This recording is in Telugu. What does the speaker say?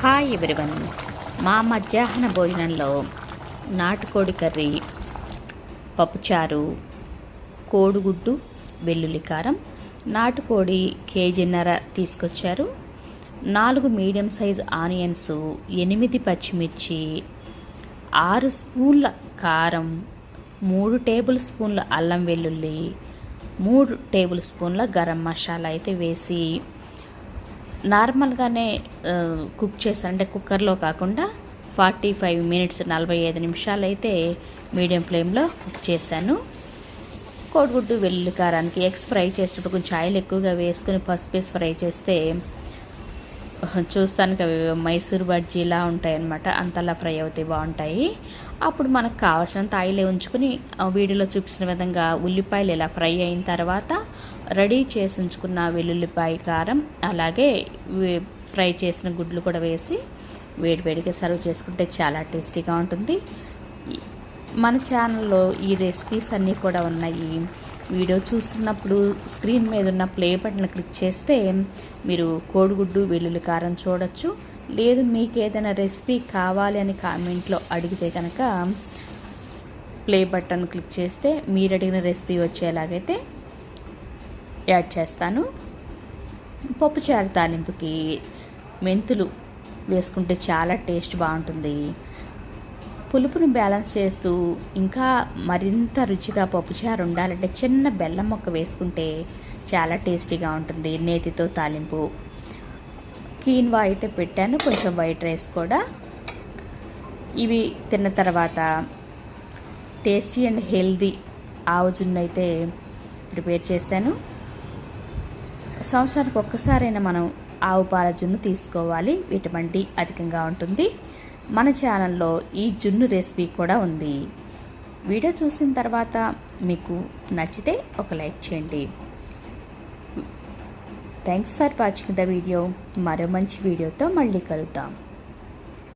Hi everyone. మా మధ్యాహ్న భోజనంలో నాటుకోడి కర్రీ పప్పుచారు కోడిగుడ్డు వెల్లుల్లి కారం నాటుకోడి కేజీన్నర తీసుకొచ్చారు. నాలుగు మీడియం సైజ్ ఆనియన్స్ ఎనిమిది పచ్చిమిర్చి ఆరు స్పూన్ల కారం మూడు టేబుల్ స్పూన్ల అల్లం వెల్లుల్లి మూడు టేబుల్ స్పూన్ల గరం మసాలా అయితే వేసి నార్మల్గానే కుక్ చేశాను అంటే కుక్కర్లో కాకుండా ఫార్టీ ఫైవ్ మినిట్స్ నలభై ఐదు నిమిషాలు అయితే మీడియం ఫ్లేమ్లో కుక్ చేశాను. కోడిగుడ్డు వెల్లుల్లి కారానికి ఎగ్స్ ఫ్రై చేసేటప్పుడు కొంచెం ఆయిల్ ఎక్కువగా వేసుకుని పసుపు వేసి ఫ్రై చేస్తే చూస్తానికి అవి మైసూర్ బజ్జీలా ఉంటాయి అన్నమాట అంతలా ఫ్రై అవుతాయి బాగుంటాయి. అప్పుడు మనకు కావాల్సినంత ఆయిలే ఉంచుకుని వీడియోలో చూపించిన విధంగా ఉల్లిపాయలు ఇలా ఫ్రై అయిన తర్వాత రెడీ చేసించుకున్న వెల్లుల్లిపాయ కారం అలాగే ఫ్రై చేసిన గుడ్లు కూడా వేసి వేడివేడిగా సర్వ్ చేసుకుంటే చాలా టేస్టీగా ఉంటుంది. మన ఛానల్లో ఈ రెసిపీస్ అన్నీ కూడా ఉన్నాయి. వీడియో చూస్తున్నప్పుడు స్క్రీన్ మీద ఉన్న ప్లే బటన్ క్లిక్ చేస్తే మీరు కోడిగుడ్డు వెల్లుల్లి కారం చూడొచ్చు. లేదు మీకు ఏదైనా రెసిపీ కావాలి అని కామెంట్లో అడిగితే కనుక ప్లే బటన్ క్లిక్ చేస్తే మీరు అడిగిన రెసిపీ వచ్చేలాగైతే యాడ్ చేస్తాను. పప్పుచారు తాలింపుకి మెంతులు వేసుకుంటే చాలా టేస్ట్ బాగుంటుంది. పులుపును బ్యాలెన్స్ చేస్తూ ఇంకా మరింత రుచిగా పప్పుచారు ఉండాలంటే చిన్న బెల్లం మొక్క వేసుకుంటే చాలా టేస్టీగా ఉంటుంది నేతితో తాలింపు. కీన్వా అయితే పెట్టాను కొంచెం వైట్ రైస్ కూడా. ఇవి తిన్న తర్వాత టేస్టీ అండ్ హెల్దీ ఆవుజున్ను అయితే ప్రిపేర్ చేశాను. సంవత్సరానికి ఒక్కసారైనా మనం ఆవు పాల జున్ను తీసుకోవాలి. విటమిన్ డి అధికంగా ఉంటుంది. మన ఛానల్లో ఈ జున్ను రెసిపీ కూడా ఉంది. వీడియో చూసిన తర్వాత మీకు నచ్చితే ఒక లైక్ చేయండి. Thanks for watching the video. మరో మంచి వీడియోతో మళ్ళీ కలుద్దాం.